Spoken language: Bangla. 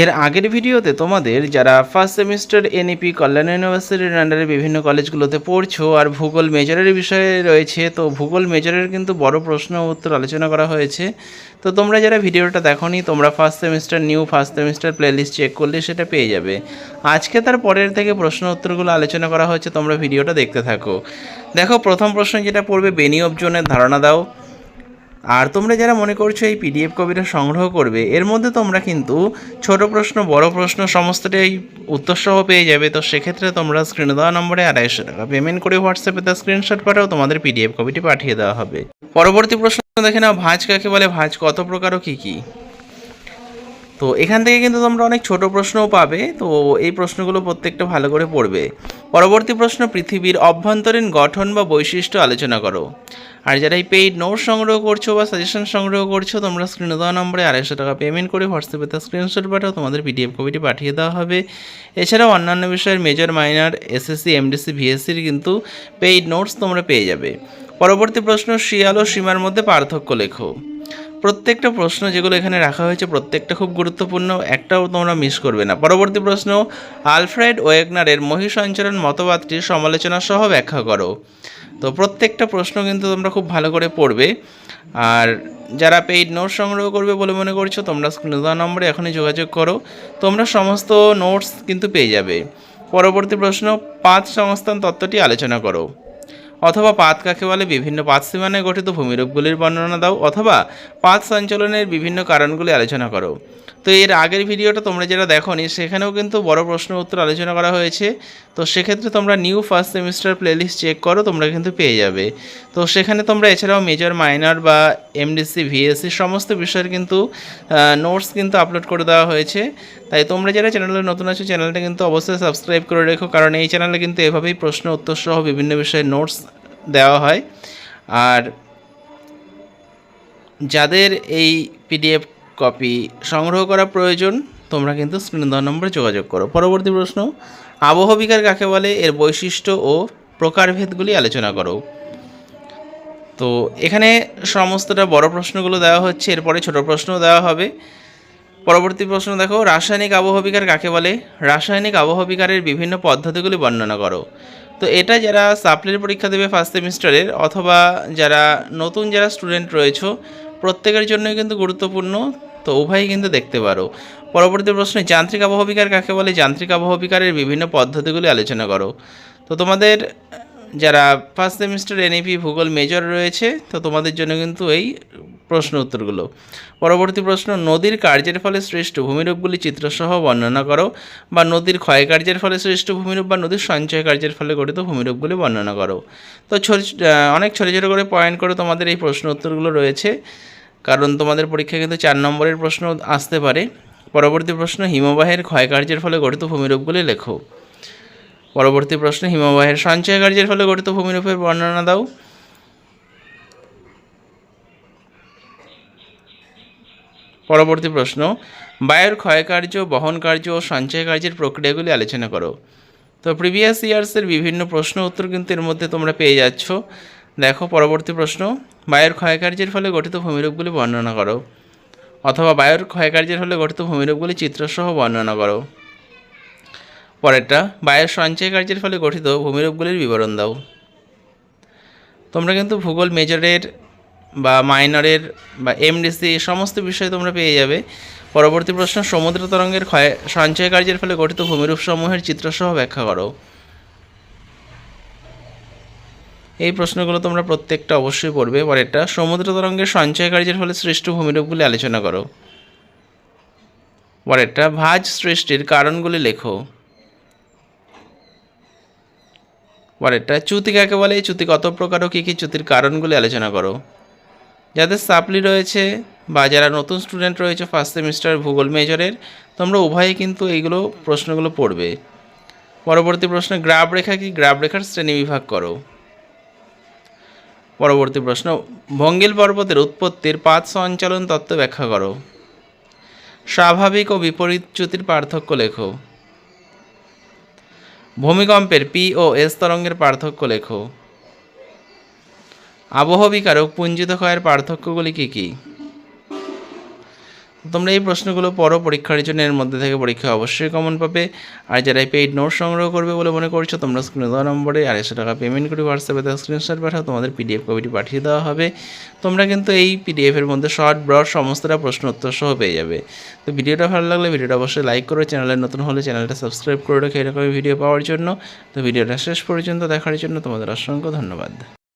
এর আগের ভিডিওতে তোমাদের যারা ফার্স্ট সেমিস্টার এনইপি কল্যাণ ইউনিভার্সিটির আন্ডারে বিভিন্ন কলেজগুলোতে পড়ছো আর ভূগোল মেজরের বিষয়ে রয়েছে, তো ভূগোল মেজরের কিন্তু বড় প্রশ্ন উত্তর আলোচনা করা হয়েছে। তো তোমরা যারা ভিডিওটা দেখোনি, তোমরা first semester new first semester playlist check করলে সেটা পেয়ে যাবে। আজকে তার পরের থেকে প্রশ্ন উত্তরগুলো আলোচনা করা হয়েছে, তোমরা ভিডিওটা দেখতে থাকো। দেখো, প্রথম প্রশ্ন যেটা পড়বে বেনি অবজনের ধারণা দাও। আর তোমরা যারা মনে করছ এই পিডিএফ কপিটা সংগ্রহ করবে, এর মধ্যে তোমরা কিন্তু ছোট প্রশ্ন, বড় প্রশ্ন সমস্তটাই উত্তর সহ পেয়ে যাবে। তো সেক্ষেত্রে তোমরা স্ক্রিনে দেওয়া নম্বরে আড়াইশো টাকা পেমেন্ট করে হোয়াটসঅ্যাপে তার স্ক্রিনশট পাঠাও, তোমাদের পিডিএফ কপিটি পাঠিয়ে দেওয়া হবে। পরবর্তী প্রশ্ন দেখে নাও, ভাঁজ কাকে বলে, ভাঁজ কত প্রকার ও কী কী? তো এখান থেকে কিন্তু তোমরা অনেক ছোট প্রশ্নও পাবে। তো এই প্রশ্নগুলো প্রত্যেকটা ভালো করে পড়বে। পরবর্তী প্রশ্ন, পৃথিবীর অভ্যন্তরীণ গঠন বা বৈশিষ্ট্য আলোচনা করো। আর যারা এই পেইড নোট সংগ্রহ করছ বা সাজেশন সংগ্রহ করছ, তোমরা স্ক্রিনে দেওয়া নম্বরে আড়াইশো টাকা পেমেন্ট করে হোয়াটসঅ্যাপে তার স্ক্রিনশট পাঠাও। তোমাদের পিডিএফ কপিটি পাঠিয়ে দেওয়া হবে। এছাড়াও অন্যান্য বিষয়ের মেজর মাইনার এসএসসি এমডিসি ভিএসসির কিন্তু পেইড নোটস তোমরা পেয়ে যাবে। পরবর্তী প্রশ্ন, শিয়াল ও সীমার মধ্যে পার্থক্য লেখো। প্রত্যেকটা প্রশ্ন যেগুলো এখানে রাখা হয়েছে প্রত্যেকটা খুব গুরুত্বপূর্ণ, একটাও তোমরা মিস করবে না। পরবর্তী প্রশ্ন, আলফ্রেড ওয়েগনারের মহিষঞ্চরণ মতবাদটির সমালোচনা সহ ব্যাখ্যা করো। তো প্রত্যেকটা প্রশ্ন কিন্তু তোমরা খুব ভালো করে পড়বে। আর যারা পেইড নোট সংগ্রহ করবে বলে মনে করছ, তোমরা স্ক্রিনে দেওয়া নম্বরে এখনই যোগাযোগ করো। তোমরা সমস্ত নোটস কিন্তু পেয়ে যাবে। পরবর্তী প্রশ্ন, পাঁচ সংস্থান তত্ত্বটি আলোচনা করো। অথবা পাত কাকে বলে বিভিন্ন পাত সীমানায় গঠিত ভূমিরূপগুলির বর্ণনা দাও, অথবা পাত সঞ্চালনের বিভিন্ন কারণগুলি আলোচনা করো। তো এর আগের ভিডিওটা তোমরা যেটা দেখোনি, সেখানেও কিন্তু বড় প্রশ্ন উত্তর আলোচনা করা হয়েছে। তো সেক্ষেত্রে তোমরা new first semester playlist check করো, তোমরা কিন্তু পেয়ে যাবে। তো সেখানে তোমরা এছাড়াও মেজর মাইনর বা এমডিসি ভিএসসি সমস্ত বিষয়ের কিন্তু নোটস কিন্তু আপলোড করে দেওয়া হয়েছে। তাই তোমরা যারা চ্যানেলে নতুন আছো চ্যানেলটা কিন্তু অবশ্যই সাবস্ক্রাইব করে রেখো, কারণ এই চ্যানেলে কিন্তু এভাবেই প্রশ্ন উত্তর সহ বিভিন্ন বিষয়ের নোটস দেওয়া হয়। আর যাদের এই পিডিএফ কপি সংগ্রহ করা প্রয়োজন, তোমরা কিন্তু স্ক্রিন নম্বরে যোগাযোগ করো। পরবর্তী প্রশ্ন আবহবিকার কাকে বলে? এর বৈশিষ্ট্য ও প্রকারভেদগুলি আলোচনা করো। তো এখানে সমস্তটা বড় প্রশ্নগুলো দেওয়া হচ্ছে, এরপরে ছোট প্রশ্নও দেওয়া হবে। পরবর্তী প্রশ্ন দেখো, রাসায়নিক আবহবিকার কাকে বলে? রাসায়নিক আবহবিকারের বিভিন্ন পদ্ধতিগুলি বর্ণনা করো। তো এটা যারা সাপ্লির পরীক্ষা দেবে ফার্স্ট সেমিস্টারের অথবা যারা নতুন যারা স্টুডেন্ট রয়েছে প্রত্যেকের জন্যই কিন্তু গুরুত্বপূর্ণ। তো উভয়ই কিন্তু দেখতে পারো। পরবর্তী প্রশ্ন যান্ত্রিক আবহবিকার কাকে বলে? যান্ত্রিক আবহবিকারের বিভিন্ন পদ্ধতিগুলি আলোচনা করো। তো তোমাদের, যারা ফার্স্ট সেমিস্টার এনইপি ভূগোল মেজর রয়েছে, তো তোমাদের জন্য কিন্তু এই প্রশ্ন উত্তরগুলো। পরবর্তী প্রশ্ন, নদীর কার্যের ফলে সৃষ্ট ভূমিরূপগুলি চিত্রসহ বর্ণনা করো, বা নদীর ক্ষয়কার্যের ফলে সৃষ্ট ভূমিরূপ বা নদীর সঞ্চয় কার্যের ফলে গঠিত ভূমিরূপগুলি বর্ণনা করো। তো ছোট অনেক ছোটো ছোটো করে পয়েন্ট করে, তোমাদের এই প্রশ্ন উত্তরগুলো রয়েছে। কারণ তোমাদের পরীক্ষায় কিন্তু চার নম্বরের প্রশ্ন আসতে পারে। পরবর্তী প্রশ্ন, হিমবাহের ক্ষয়কার্যের ফলে গঠিত ভূমিরূপগুলি লেখো। পরবর্তী প্রশ্ন, হিমবাহের সঞ্চয় কার্যের ফলে গঠিত ভূমিরূপের বর্ণনা দাও। পরবর্তী প্রশ্ন, বায়ুর ক্ষয়কার্য বহন কার্য ও সঞ্চয় কার্যের প্রক্রিয়াগুলি আলোচনা করো। তো প্রিভিয়াস ইয়ার্সের বিভিন্ন প্রশ্ন উত্তর কিন্তু এর মধ্যে তোমরা পেয়ে যাচ্ছ। দেখো পরবর্তী প্রশ্ন, বায়ুর ক্ষয়কার্যের ফলে গঠিত ভূমিরূপগুলি বর্ণনা করো। অথবা বায়ুর ক্ষয়কার্যের ফলে গঠিত ভূমিরূপগুলি চিত্রসহ বর্ণনা করো। পরেরটা, বায়ুর সঞ্চয় কার্যের ফলে গঠিত ভূমিরূপগুলির বিবরণ দাও। তোমরা কিন্তু ভূগোল মেজরের বা মাইনরের বা এমডিসি এই সমস্ত বিষয় তোমরা পেয়ে যাবে। পরবর্তী প্রশ্ন, সমুদ্র তরঙ্গের ক্ষয় সঞ্চয় কার্যের ফলে গঠিত ভূমিরূপসমূহের চিত্রসহ ব্যাখ্যা করো। এই প্রশ্নগুলো তোমরা প্রত্যেকটা অবশ্যই পড়বে। পরেরটা, সমুদ্র তরঙ্গের সঞ্চয় কার্যের ফলে সৃষ্ট ভূমিরূপগুলি আলোচনা করো। পরেরটা, ভাঁজ সৃষ্টির কারণগুলি লেখো। পরেরটা, চ্যুতি কাকে বলে? এই চ্যুতি কত প্রকার ও কী কী চ্যুতির কারণগুলি আলোচনা করো। যাদের সাপ্লি রয়েছে বা যারা নতুন স্টুডেন্ট রয়েছে ফার্স্ট সেমিস্টার ভূগোল মেজরের তোমরা উভয়ে কিন্তু এইগুলো প্রশ্নগুলো পড়বে। পরবর্তী প্রশ্ন গ্রাফ রেখা কি? গ্রাফ রেখার শ্রেণি বিভাগ করো। পরবর্তী প্রশ্ন, ভঙ্গিল পর্বতের উৎপত্তির পাঁচ সঞ্চালন তত্ত্ব ব্যাখ্যা করো। স্বাভাবিক ও বিপরীত চ্যুতির পার্থক্য লেখো। ভূমিকম্পের পি ও এস তরঙ্গের পার্থক্য লেখো। আবহবিকারক পুঞ্জিত ক্ষয়ের পার্থক্যগুলি কী কী? তোমরা এই প্রশ্নগুলো পড়ো পরীক্ষার জন্য, এর মধ্যে থেকে পরীক্ষা অবশ্যই কমন পাবে। আর যারা পেইড নোট সংগ্রহ করবে বলে মনে করছ, তোমরা স্ক্রিনে দেওয়া নম্বরে আড়াইশো টাকা পেমেন্ট করে হোয়াটসঅ্যাপে তার স্ক্রিনশট পাঠাও, তোমাদের পিডিএফ কপিটি পাঠিয়ে দেওয়া হবে। তোমরা কিন্তু এই পিডিএফের মধ্যে শর্ট ব্রড সমস্তটা প্রশ্ন উত্তর সহ পেয়ে যাবে। তো ভিডিওটা ভালো লাগলে ভিডিওটা অবশ্যই লাইক করো, চ্যানেলে নতুন হলে চ্যানেলটা সাবস্ক্রাইব করে রাখো, এরকমই ভিডিও পাওয়ার জন্য। তো ভিডিওটা শেষ পর্যন্ত দেখার জন্য তোমাদের অসংখ্য ধন্যবাদ।